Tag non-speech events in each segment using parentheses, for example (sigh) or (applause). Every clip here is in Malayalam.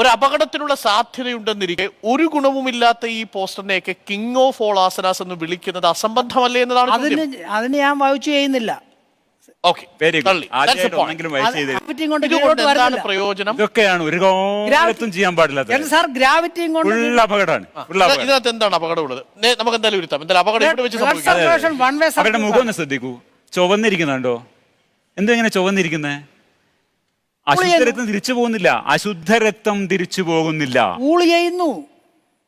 ഒരു അപകടത്തിനുള്ള സാധ്യതയുണ്ടെന്നിരിക്കെ ഒരു ഗുണവുമില്ലാത്ത ഈ പോസ്റ്ററിനെയൊക്കെ കിങ് ഓഫ് ഓൾ ആസനാസ് എന്ന് വിളിക്കുന്നത് അസംബന്ധമല്ലേ എന്നതാണ് അതിന് ചോദ്യം. അതിന് ഞാൻ വായിച്ചു ചെയ്യുന്നില്ല. ഇതൊക്കെയാണ് ഒരു കാലത്തും ചെയ്യാൻ പാടില്ലാത്ത അപകടമാണ് ഇതിനകത്ത് എന്താണ് ഉള്ളത് നമുക്ക് എന്തായാലും ഇരുത്താം. എന്തായാലും അപകടം ഇവിടെ വെച്ച് അവരുടെ മുഖം ഒന്ന് ശ്രദ്ധിക്കൂ. ചുവന്നിരിക്കുന്നുണ്ടോ? എന്തെങ്ങനെ ചുവന്നിരിക്കുന്നേ? അശുദ്ധ രക്തം തിരിച്ചു പോകുന്നില്ല. അശുദ്ധ രക്തം തിരിച്ചു പോകുന്നില്ല. പൂൾ ചെയ്യുന്നു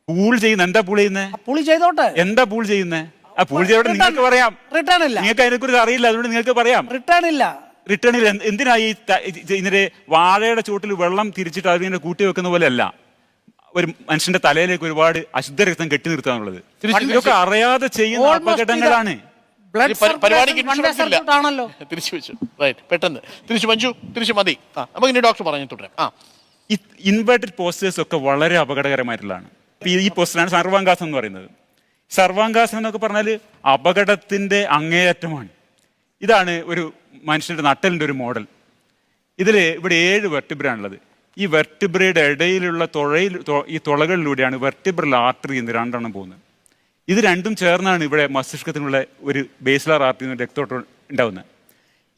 പൂൾ ചെയ്യുന്ന എന്താ പൂൾ ചെയ്യുന്നേ? പുളി ചെയ്തോട്ടെ. എന്താ പൂൾ ചെയ്യുന്നേ? ആ പൂൾ ചെയ്തോട്ടെ നിങ്ങൾക്ക് പറയാം. റിട്ടേൺ ഇല്ല നിങ്ങൾക്ക് അതിനെക്കുറിച്ച് അറിയില്ല. അതുകൊണ്ട് നിങ്ങൾക്ക് പറയാം. റിട്ടേൺ ഇല്ല റിട്ടേൺ ഇല്ല എന്തിനാ ഈ ഇതിന്റെ വാഴയുടെ ചുവട്ടിൽ വെള്ളം തിരിച്ചിട്ട് അതിനെ കൂട്ടി വെക്കുന്ന പോലെ അല്ല ഒരു മനുഷ്യന്റെ തലയിലേക്ക് ഒരുപാട് അശുദ്ധ രക്തം കെട്ടി നിർത്താനുള്ളത്. ഇതൊക്കെ അറിയാതെ ചെയ്യുന്ന അപകടങ്ങളാണ്. പരിപാടിക്ക്. ആണല്ലോ (laughs) തിരിച്ചു വെച്ചു. റൈറ്റ് പെട്ടെന്ന്. തിരിച്ചു മഞ്ജു തിരിച്ചു മതി. ആ നമുക്ക് ഇനി ഡോക്ടർ പറഞ്ഞു തുടരാം. ആ. ഇൻവേർട്ടഡ് പോസ്റ്റേഴ്സ് ഒക്കെ വളരെ അപകടകരമായിട്ടുള്ളതാണ്. ഈ- പോസ്റ്റിലാണ് പോസ്റ്ററാണ് സർവാംഗാസം എന്ന് പറയുന്നത്. സർവാങ്കാസം എന്നൊക്കെ പറഞ്ഞാൽ അപകടത്തിന്റെ അങ്ങേയറ്റമാണ്. ഇതാണ് ഒരു മനുഷ്യന്റെ നട്ടലിന്റെ ഒരു മോഡൽ. ഇതിൽ ഇവിടെ ഏഴ് വെർട്ടിബ്രാണുള്ളത് ഈ വെർട്ടിബ്രയുടെ ഇടയിലുള്ള തുഴയിൽ ഈ തുളകളിലൂടെയാണ് വെർട്ടിബ്രൽ ആർട്ടറി എന്ന് രണ്ടെണ്ണം പോകുന്നത്. ഇത് രണ്ടും ചേർന്നാണ് ഇവിടെ മസ്തിഷ്കത്തിനുള്ള ഒരു ബേസിലാർ ആർട്ടിന് രക്തോട്ടം ഉണ്ടാവുന്നത്.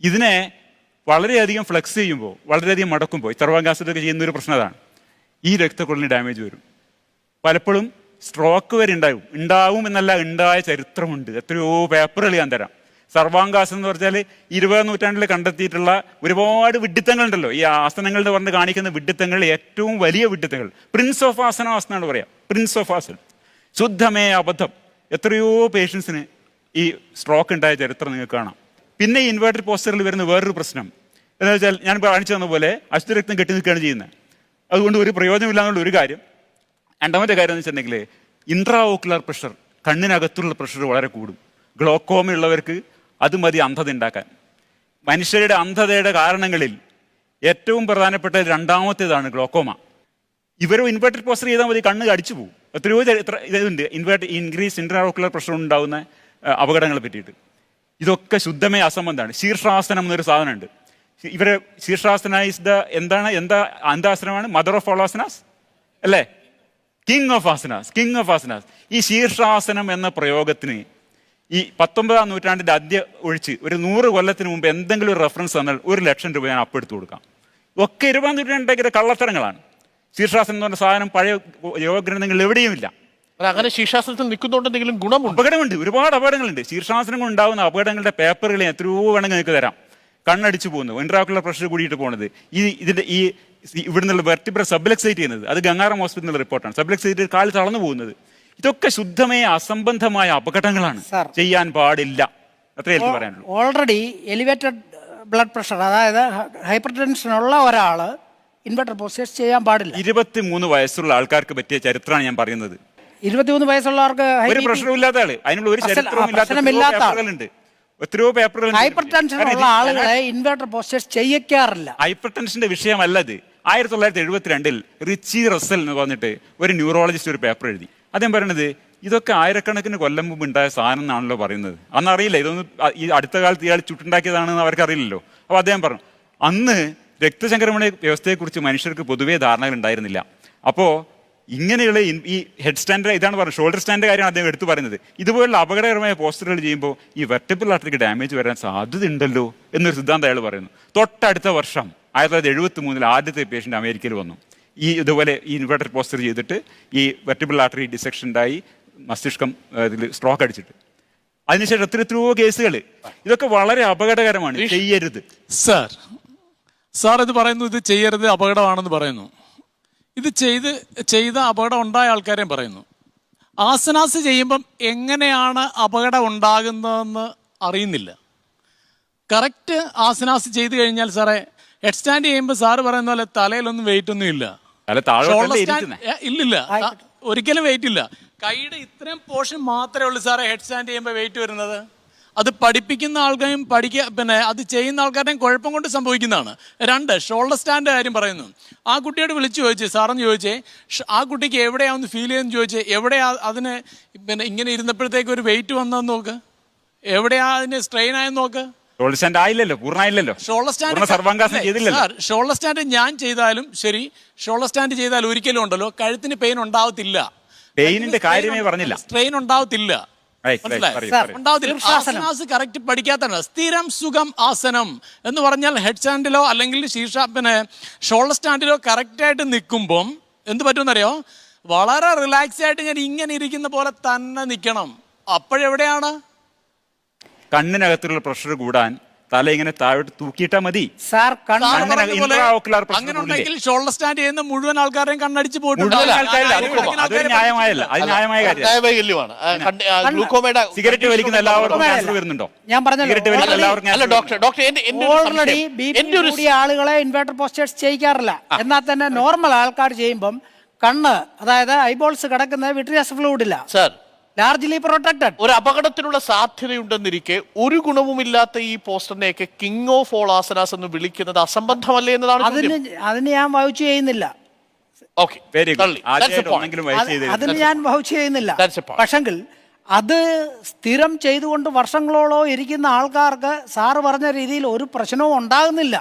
ഇതിനെ വളരെയധികം ഫ്ലെക്സ് ചെയ്യുമ്പോൾ വളരെയധികം മടക്കുമ്പോൾ സർവാംഗാസത്തൊക്കെ ചെയ്യുന്ന ഒരു പ്രശ്നം അതാണ്. ഈ രക്തക്കുഴലിന് ഡാമേജ് വരും. പലപ്പോഴും സ്ട്രോക്ക് വരെ ഉണ്ടാവും. ഉണ്ടാവും എന്നല്ല ഉണ്ടായ ചരിത്രമുണ്ട്. എത്രയോ പേപ്പറുകൾ ഞാൻ തരാം. സർവാങ്കാസം എന്ന് പറഞ്ഞാൽ ഇരുപതാം നൂറ്റാണ്ടിൽ കണ്ടെത്തിയിട്ടുള്ള ഒരുപാട് വിഡിത്തങ്ങളുണ്ടല്ലോ ഈ ആസനങ്ങളുടെ പറഞ്ഞ് കാണിക്കുന്ന വിഡിത്തങ്ങളിൽ ഏറ്റവും വലിയ വിഡിത്തങ്ങൾ പ്രിൻസ് ഓഫ് ആസന ആസനാണ് പറയാം. പ്രിൻസ് ഓഫ് ആസൻ ശുദ്ധമേ അബദ്ധം. എത്രയോ പേഷ്യൻസിന് ഈ സ്ട്രോക്ക് ഉണ്ടായ ചരിത്രം നിങ്ങൾക്ക് കാണാം. പിന്നെ ഈ ഇൻവേർട്ടർ പോസ്റ്ററിൽ വരുന്ന വേറൊരു പ്രശ്നം. എന്താ വെച്ചാൽ ഞാൻ കാണിച്ചു തന്ന പോലെ അശുദ്ധ കെട്ടി നിൽക്കുകയാണ് ചെയ്യുന്നത്. അതുകൊണ്ട് ഒരു പ്രയോജനമില്ലാന്നുള്ള ഒരു കാര്യം. രണ്ടാമത്തെ കാര്യം എന്ന് വെച്ചിട്ടുണ്ടെങ്കിൽ ഇൻട്രാ ഓക്കുലർ പ്രഷർ കണ്ണിനകത്തുള്ള പ്രഷർ വളരെ കൂടും. ഗ്ലോക്കോമ ഉള്ളവർക്ക് അത് മതി അന്ധത ഉണ്ടാക്കാൻ. മനുഷ്യരുടെ അന്ധതയുടെ കാരണങ്ങളിൽ ഏറ്റവും പ്രധാനപ്പെട്ട രണ്ടാമത്തേതാണ് ഗ്ലോക്കോമ ഇവരും ഇൻവേർട്ടഡ് പോസ്റ്റർ ചെയ്താൽ മതി കണ്ണ് കടിച്ചു പോകും. എത്രയോ എത്ര ഇതുണ്ട്. ഇൻവേർട്ട് ഇൻക്രീസ് ഇൻട്രാറോക്കുലർ പ്രഷർ ഉണ്ടാകുന്ന അപകടങ്ങളെ പറ്റിയിട്ട്. ഇതൊക്കെ ശുദ്ധമേ അസംബന്ധമാണ്. ശീർഷാസനം എന്നൊരു സാധനമുണ്ട്. ഇവരെ ശീർഷാസന ഇസ് ദ എന്താണ് എന്താ അന്താസനമാണ്? മദർ ഓഫ് ഓൾ ആസനാസ് അല്ലേ? King of asanas king of asanas ഈ ശീർഷാസനം എന്ന പ്രയോഗത്തിന് ഈ പത്തൊമ്പതാം നൂറ്റാണ്ടിന്റെ അദ്യ ഒഴിച്ച് ഒരു നൂറ് കൊല്ലത്തിന് മുമ്പ് എന്തെങ്കിലും ഒരു റെഫറൻസ് തന്നാൽ ഒരു ലക്ഷം രൂപ ഞാൻ അപ്പെടുത്തു കൊടുക്കാം. ഒക്കെ ഇരുപതാം നൂറ്റാണ്ടിന്റെ കള്ളത്തരങ്ങളാണ്. ശീർഷാസനം എന്ന് പറഞ്ഞ സാധനം പഴയ യോഗഗ്രന്ഥങ്ങളിൽ എവിടെയും ഇല്ല അല്ല, അങ്ങനെ ശീർഷാസനത്തിൽ നിൽക്കുന്നുണ്ടെങ്കിലും ഗുണമുണ്ട്? അപകടമുണ്ട്. ഒരുപാട് അപകടങ്ങളുണ്ട്. ശീർഷാസനം കൊണ്ട് ഉണ്ടാകുന്ന അപകടങ്ങളുടെ പേപ്പറുകൾ ഞാൻ എത്രയോ വേണമെങ്കിൽ നിങ്ങൾക്ക് തരാം. കണ്ണടിച്ചു പോകുന്നു ഇൻട്രാക്കുലർ പ്രഷർ കൂടിയിട്ട് പോകുന്നത്. ഈ ഇതിന്റെ ഈ ഇവിടെ നിന്നുള്ള വെർട്ടിബ്ര സബ്ലക്സൈറ്റ് ചെയ്യുന്നത് അത് ഗംഗാറാം ഹോസ്പിറ്റലിലെ റിപ്പോർട്ടാണ്. സബ്ലക്സൈറ്റ് കാലിൽ തളർന്നു പോകുന്നത്. ഇതൊക്കെ ശുദ്ധമായ അസംബന്ധമായ അപകടങ്ങളാണ്. ചെയ്യാൻ പാടില്ല. അത്രേ എനിക്ക് പറയാനുള്ളൂ. ഓൾറെഡി എലിവേറ്റഡ് ബ്ലഡ് പ്രഷർ അതായത് ഹൈപ്പർ ടെൻഷൻ ഉള്ള ഒരാൾ ഇൻവെർട്ടർ പോസ്റ്റേഴ്സ് ചെയ്യാൻ പാടില്ല. ഇരുപത്തി മൂന്ന് വയസ്സുള്ള ആൾക്കാർക്ക് പറ്റിയ ചരിത്രമാണ് ഞാൻ പറയുന്നത്. ഇരുപത്തിമൂന്ന് വയസ്സുള്ളവർക്ക് ഒരു പ്രശ്നമില്ലാത്ത ആൾ. അതിനുള്ള ഒരു ചരിത്രമില്ലാത്ത ആളുകളുണ്ട് എത്രയോ. പേപ്പറുകൾ ഹൈപ്പർ ടെൻഷൻ ഉള്ള ആളുകളെ ഇൻവെർട്ടർ പോസ്റ്റേഴ്സ് ചെയ്യിക്കാറില്ല. ഹൈപ്പർ ടെൻഷന്റെ വിഷയമല്ല ഇത്. ആയിരത്തി തൊള്ളായിരത്തി എഴുപത്തിരണ്ടിൽ റിച്ചി റസൽ എന്ന് പറഞ്ഞിട്ട് ഒരു ന്യൂറോളജിസ്റ്റ് ഒരു പേപ്പർ എഴുതി. അദ്ദേഹം പറയണത് ഇതൊക്കെ ആയിരക്കണക്കിന് കൊല്ലം മുമ്പ് ഉണ്ടായ സാധനം എന്നാണല്ലോ പറയുന്നത്. അന്ന് അറിയില്ല ഇതൊന്നും ഈ അടുത്ത കാലത്ത് ഇയാൾ ചുട്ടുണ്ടാക്കിയതാണെന്ന് അവർക്കറിയില്ലല്ലോ. അപ്പോൾ അദ്ദേഹം പറഞ്ഞു അന്ന് രക്തചംക്രമണ വ്യവസ്ഥയെക്കുറിച്ച് മനുഷ്യർക്ക് പൊതുവേ ധാരണകൾ ഉണ്ടായിരുന്നില്ല. അപ്പോൾ ഇങ്ങനെയുള്ള ഈ ഹെഡ് സ്റ്റാൻഡ് ഇതാണ് പറഞ്ഞത് ഷോൾഡർ സ്റ്റാൻഡ് കാര്യമാണ് അദ്ദേഹം എടുത്തു പറയുന്നത്. ഇതുപോലുള്ള അപകടകരമായ പോസ്റ്ററുകൾ ചെയ്യുമ്പോൾ ഈ വെർട്ടിപ്പിൾ ആർട്ടറിക്ക് ഡാമേജ് വരാൻ സാധ്യത ഉണ്ടല്ലോ എന്നൊരു സിദ്ധാന്തം അയാൾ പറയുന്നു. തൊട്ടടുത്ത വർഷം ആയിരത്തി തൊള്ളായിരത്തി എഴുപത്തി മൂന്നിൽ ആദ്യത്തെ പേഷ്യന്റ് അമേരിക്കയിൽ വന്നു. ഈ ഇതുപോലെ ഈ ഇൻവെർട്ടർ പോസ്റ്റർ ചെയ്തിട്ട് ഈ വെർട്ടിബിൾ ആർട്ടറി ഡിസെക്ഷൻ ഉണ്ടായി മസ്തിഷ്കം ഇതിൽ സ്ട്രോക്ക് അടിച്ചിട്ട്. അതിനുശേഷം എത്ര എത്രയോ കേസുകൾ ഇതൊക്കെ വളരെ അപകടകരമാണ്. ചെയ്യരുത്. സാർ സാർ ഇത് പറയുന്നു ഇത് ചെയ്യരുത് അപകടമാണെന്ന് പറയുന്നു. ഇത് ചെയ്ത് ചെയ്ത അപകടം ഉണ്ടായ ആൾക്കാരെയും പറയുന്നു. ആസനാസ് ചെയ്യുമ്പം എങ്ങനെയാണ് അപകടം ഉണ്ടാകുന്നതെന്ന് അറിയുന്നില്ല. കറക്റ്റ് ആസനാസ് ചെയ്ത് കഴിഞ്ഞാൽ സാറേ ഹെഡ് സ്റ്റാൻഡ് ചെയ്യുമ്പോൾ സാറ് പറയുന്ന പോലെ തലയിലൊന്നും വെയിറ്റ് ഒന്നും ഇല്ല. ഇല്ലില്ല. ഒരിക്കലും വെയിറ്റ് ഇല്ല. കൈയുടെ ഇത്രയും പോർഷൻ മാത്രമേ ഉള്ളൂ സാറേ ഹെഡ് സ്റ്റാൻഡ് ചെയ്യുമ്പോൾ വെയിറ്റ് വരുന്നത്. അത് പഠിപ്പിക്കുന്ന ആൾക്കാരും പഠിക്കുക പിന്നെ അത് ചെയ്യുന്ന ആൾക്കാരുടെയും കുഴപ്പം കൊണ്ട് സംഭവിക്കുന്നതാണ്. രണ്ട് ഷോൾഡർ സ്റ്റാൻഡ് കാര്യം പറയുന്നു. ആ കുട്ടിയോട് വിളിച്ചു ചോദിച്ചേ സാറെന്ന് ചോദിച്ചേ ആ കുട്ടിക്ക് എവിടെയാണെന്ന് ഫീൽ ചെയ്യുമെന്ന് ചോദിച്ചേ എവിടെയാ അതിന് പിന്നെ ഇങ്ങനെ ഇരുന്നപ്പോഴത്തേക്ക് ഒരു വെയിറ്റ് വന്നതെന്ന് നോക്ക്. എവിടെയാ അതിന് സ്ട്രെയിൻ ആയെന്ന് നോക്ക്. ഷോൾഡർ സ്റ്റാൻഡ് ആയില്ലല്ലോ പൂർണമായില്ലല്ലോ. ഷോൾഡർ സ്റ്റാൻഡ് സർവാംഗാസനം ചെയ്തില്ലല്ലോ. ഷോൾഡർ സ്റ്റാൻഡ് ഞാൻ ചെയ്താലും ശരി ഷോൾഡർ സ്റ്റാൻഡ് ചെയ്താൽ ഒരിക്കലും ഉണ്ടല്ലോ കഴുത്തിന് പെയിൻ ഉണ്ടാവത്തില്ല. പെയിനിന്റെ കാര്യമേ പറഞ്ഞില്ല. സ്ട്രെയിൻ ഉണ്ടാവത്തില്ല. കറക്റ്റ് പഠിക്കാത്തതാണ്. സ്ഥിരം സുഖം ആസനം എന്ന് പറഞ്ഞാൽ ഹെഡ് സ്റ്റാൻഡിലോ അല്ലെങ്കിൽ ശീർഷ പിന്നെ ഷോൾഡർ സ്റ്റാൻഡിലോ കറക്റ്റ് ആയിട്ട് നിൽക്കുമ്പം എന്ത് പറ്റുമെന്നറിയോ? വളരെ റിലാക്സ് ആയിട്ട് ഞാൻ ഇങ്ങനെ ഇരിക്കുന്ന പോലെ തന്നെ നിൽക്കണം. അപ്പോഴെവിടെയാണ്? കണ്ണിനകത്തുള്ള പ്രഷർ കൂടാൻ തല ഇങ്ങനെ താഴോട്ട് തൂക്കിയിട്ടാ മതി. സാർ കണ്ണ് സാർ അങ്ങനെ പറഞ്ഞ പോലെ intraocular pressure അങ്ങനെ കൂടില്ലേ? ഉണ്ടെങ്കിൽ ഷോൾഡർ സ്റ്റാൻഡ് ചെയ്യുന്ന മുഴുവൻ ആൾക്കാരെയും കണ്ണടിച്ച് പോയിട്ടുണ്ട് മുഴുവൻ ആൾക്കാരില്ല അത് ആയിരക്കണക്കിന് അതൊരു ന്യായമായല്ല അത് ന്യായമായ കാര്യമാണ് ന്യായവൈകല്യമാണ് ആ, കണ്ട്- ആ, ഗ്ലൂക്കോമയുടെ സിഗരറ്റ് വലിക്കുന്ന എല്ലാവർക്കും വരുന്നുണ്ടോ? ഞാൻ പറഞ്ഞല്ലോ, സിഗരറ്റ് വലിക്കുന്ന already- എല്ലാവർക്കും അല്ല cancer ഡോക്ടർ ഡോക്ടർ എന്റെ എന്റെ ഒരു ഓൾറെഡി സംശയം- ബി എന്റെ ഒരു കൂടിയ ആളുകളെ ഇൻവേർട്ടർ പോസ്റ്റേഴ്സ് ചെയ്യിക്കാറില്ല. എന്നാൽ തന്നെ നോർമൽ ആൾക്കാർ ചെയ്യുമ്പം കണ്ണ് അതായത് ഐബോൾസ് കിടക്കുന്ന വിട്രിയാസ് ഫ്ലൂയിഡില്ല സാർ ലാർജ്ലി പ്രൊട്ടക്റ്റഡ്. ഒരു അപകടത്തിനുള്ള സാധ്യതയുണ്ടെന്നിരിക്കെ ഒരു ഗുണവുമില്ലാത്ത ഈ പോസ്റ്ററിനെയൊക്കെ കിങ് ഓഫ് ഓൾ ആസനാസ് എന്ന് വിളിക്കുന്നത് അസംബന്ധമല്ലേ എന്നതാണ് അതിന് അതിന് ഞാൻ വൗച്ച് ചെയ്യുന്നില്ല. അതിന് ഞാൻ വൗച്ച് ചെയ്യുന്നില്ല. That's a പക്ഷെങ്കിൽ അത് സ്ഥിരം ചെയ്തുകൊണ്ട് വർഷങ്ങളോളോ ഇരിക്കുന്ന ആൾക്കാർക്ക് സാറ് പറഞ്ഞ രീതിയിൽ ഒരു പ്രശ്നവും ഉണ്ടാകുന്നില്ല.